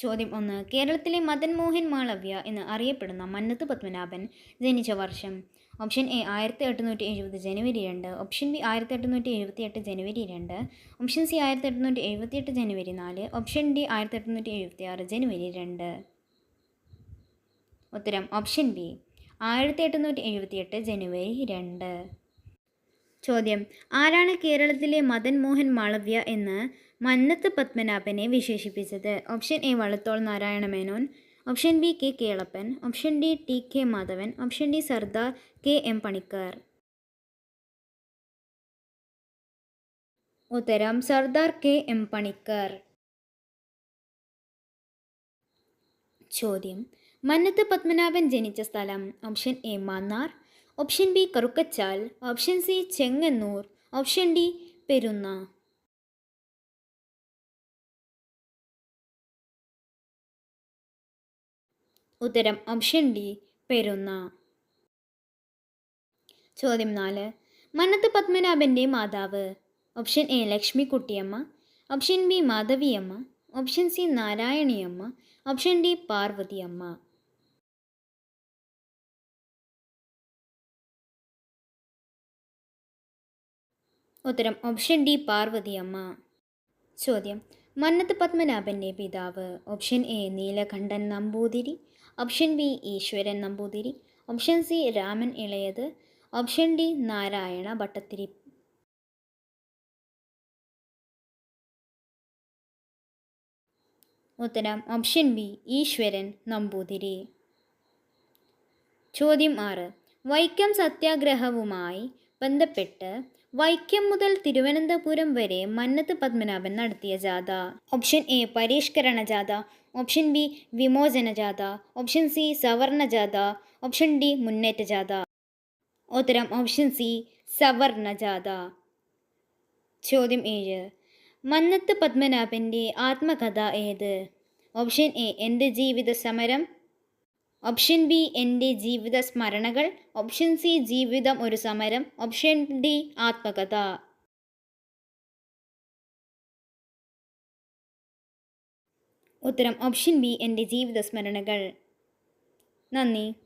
ചോദ്യം ഒന്ന്. കേരളത്തിലെ മദൻ മോഹൻ മാളവ്യ എന്ന് അറിയപ്പെടുന്ന മന്നത്ത് പത്മനാഭൻ ജനിച്ച വർഷം. ഓപ്ഷൻ എ ആയിരത്തി എട്ടുന്നൂറ്റി എഴുപത് ജനുവരി രണ്ട്. ഓപ്ഷൻ ബി ആയിരത്തി എട്ടുന്നൂറ്റി എഴുപത്തി എട്ട് ജനുവരി രണ്ട്. ഓപ്ഷൻ സി ആയിരത്തി എട്ടുന്നൂറ്റി എഴുപത്തി എട്ട് ജനുവരി നാല്. ഓപ്ഷൻ ഡി ആയിരത്തി എട്ടുന്നൂറ്റി എഴുപത്തി ആറ് ജനുവരി രണ്ട്. ഉത്തരം. ഓപ്ഷൻ ബി ആയിരത്തി എട്ടുന്നൂറ്റി എഴുപത്തി എട്ട് ജനുവരി രണ്ട്. ചോദ്യം. ആരാണ് കേരളത്തിലെ മദൻ മോഹൻ മാളവ്യ എന്ന് മന്നത്ത് പത്മനാഭനെ വിശേഷിപ്പിച്ചത്? Option A Vallathol Narayana Menon option B K Kelappan option D T K Madhavan option D Sardar K M Panikkar. ഉത്തരം സർദാർ കെ എം പണിക്കർ. ചോദ്യം മന്നത്ത് പത്മനാഭൻ ജനിച്ച സ്ഥലം option A Mannar option B Karukachal option C Chengannur option D Perunna. ഉത്തരം option D Perunna. ചോദ്യം നാല് മന്നത്ത് പത്മനാഭന്റെ മാതാവ്. Option A Lakshmikuttyamma option B Madhaviyamma option C Narayaniyamma option D Parvathiyamma. ഉത്തരം ഓപ്ഷൻ ഡി പാർവതിയമ്മ ചോദ്യം. മന്നത്ത് പത്മനാഭന്റെ പിതാവ്. Option A Neelakantan Namboothiri. Option B Eswaran Namboothiri. Option C Raman Elayath. Option D Narayana Bhattathiri ഉത്തരം ഓപ്ഷൻ ബി ഈശ്വരൻ നമ്പൂതിരി. ചോദ്യം ആറ്. വൈക്കം സത്യാഗ്രഹവുമായി ബന്ധപ്പെട്ട് വൈക്കം മുതൽ തിരുവനന്തപുരം വരെ മന്നത്ത് പത്മനാഭൻ നടത്തിയ ജാഥ. ഓപ്ഷൻ എ പരിഷ്കരണ ജാഥ ഓപ്ഷൻ ബി വിമോചന ജാഥ ഓപ്ഷൻ സി സവർണ ജാഥ ഓപ്ഷൻ ഡി മുന്നേറ്റ ജാഥ. ഉത്തരം ഓപ്ഷൻ സി സവർണ ജാഥ. ചോദ്യം ഏഴ്. മന്നത്ത് പത്മനാഭന്റെ ആത്മകഥ ഏത്? ഓപ്ഷൻ എ എന്റെ ജീവിത സമരം ഓപ്ഷൻ ബി എന്റെ ജീവിത സ്മരണകൾ. ഓപ്ഷൻ സി ജീവിതം ഒരു സമരം. ഓപ്ഷൻ ഡി ആത്മകഥ. ഉത്തരം ഓപ്ഷൻ ബി എന്റെ ജീവിത സ്മരണകൾ. നന്ദി.